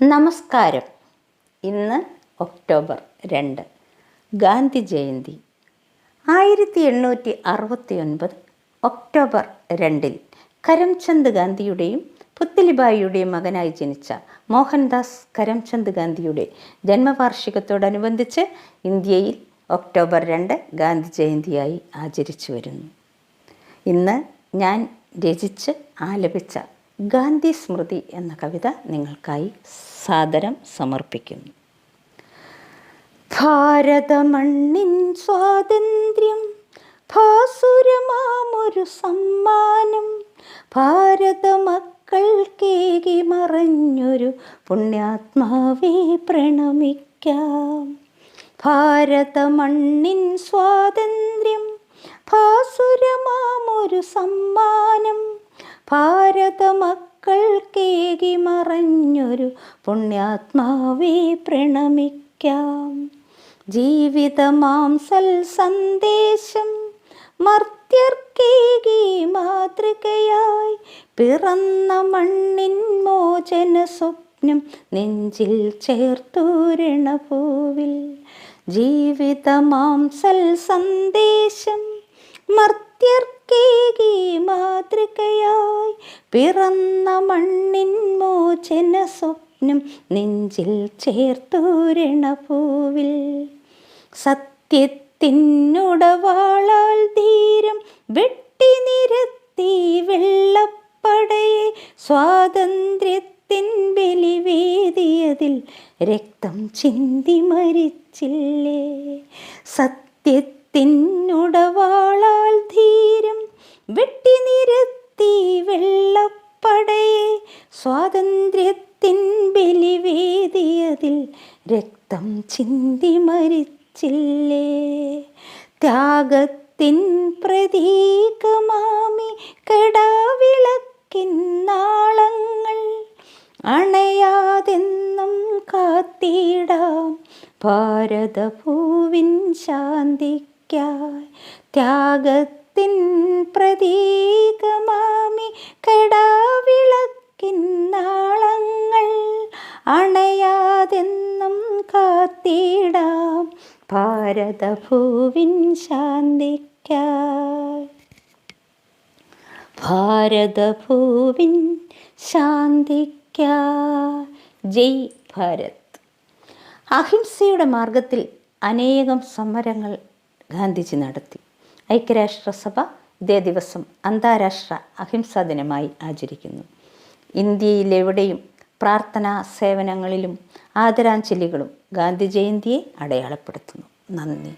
നമസ്കാരം. ഇന്ന് ഒക്ടോബർ രണ്ട് ഗാന്ധി ജയന്തി. ആയിരത്തി എണ്ണൂറ്റി അറുപത്തി ഒൻപത് ഒക്ടോബർ രണ്ടിൽ കരംചന്ദ് ഗാന്ധിയുടെയും പുത്തലിബായിയുടെയും മകനായി ജനിച്ച മോഹൻദാസ് കരംചന്ദ് ഗാന്ധിയുടെ ജന്മവാർഷികത്തോടനുബന്ധിച്ച് ഇന്ത്യയിൽ ഒക്ടോബർ രണ്ട് ഗാന്ധി ജയന്തിയായി ആചരിച്ചു വരുന്നു. ഇന്ന് ഞാൻ രചിച്ച് ആലപിച്ച ഗാന്ധി സ്മൃതി എന്ന കവിത നിങ്ങൾക്കായി സാദരം സമർപ്പിക്കുന്നു. ഭാരതമണ്ണിൻ സ്വാതന്ത്ര്യം ഭാസുരമാമൊരു സമ്മാനം ഭാരത മക്കൾക്കേകി മറഞ്ഞൊരു പുണ്യാത്മാവെ പ്രണമിക്കാം. ഭാരതമണ്ണിൻ സ്വാതന്ത്ര്യം ഭാസുരമാമൊരു സമ്മാനം ഭാരത മക്കൾക്കേകി മറഞ്ഞൊരു പുണ്യാത്മാവെ പ്രണമിക്കാം. ജീവിതമാം സൽ സന്ദേശം മർത്യർക്കേകി മാതൃകയായി പിറന്ന മണ്ണിൻ മോചന സ്വപ്നം നെഞ്ചിൽ ചേർത്തൂരണഭൂവിൽ ജീവിതമാം സൽ സന്ദേശം മർത്യർക്കേകി മാതൃകയായി പിറന്ന മണ്ണിൻ മോചന സ്വപ്നം നെഞ്ചിൽ ചേർത്തൂരണഭൂവിൽ സത്യത്തിനുടവാളാൽ ധീരം വെട്ടി നിരത്തി വെള്ളപ്പടയെ സ്വാതന്ത്ര്യത്തിൻ ബലിവേദിയതിൽ രക്തം ചിന്തി മരിച്ചില്ലേ? സത്യത്തിനുടവാളാൽ വെട്ടി നിരത്തി വെള്ളപ്പടയെ സ്വാതന്ത്ര്യത്തിൻ ബലിവേദിയതിൽ രക്തം ചിന്തി മരിച്ചില്ലേ? ത്യാഗത്തിൻ പ്രതീകമാമി കടാവിളക്കിൻ നാളങ്ങൾ അണയാതെന്നും കാത്തിടാം ഭാരതഭൂവിൻ ശാന്തിക്കായി. ത്യാഗത്തിൻ പ്രതീകമാമി കടാവിളക്കിൻ നാളങ്ങൾ അണയാതെന്നും കാത്തിടാം. ഭാരതഭൂവിൻ ശാന്തിക്കായി. ഭാരതഭൂവിൻ ശാന്തിക്ക ജയ് ഭാരത്. അഹിംസയുടെ മാർഗത്തിൽ അനേകം സമരങ്ങൾ ഗാന്ധിജി നടത്തി. ഐക്യരാഷ്ട്രസഭ ഇതേ ദിവസം അന്താരാഷ്ട്ര അഹിംസാ ദിനമായി ആചരിക്കുന്നു. ഇന്ത്യയിലെവിടെയും പ്രാർത്ഥനാ സേവനങ്ങളിലും ആദരാഞ്ജലികളും ഗാന്ധി ജയന്തിയെ അടയാളപ്പെടുത്തുന്നു. നന്ദി.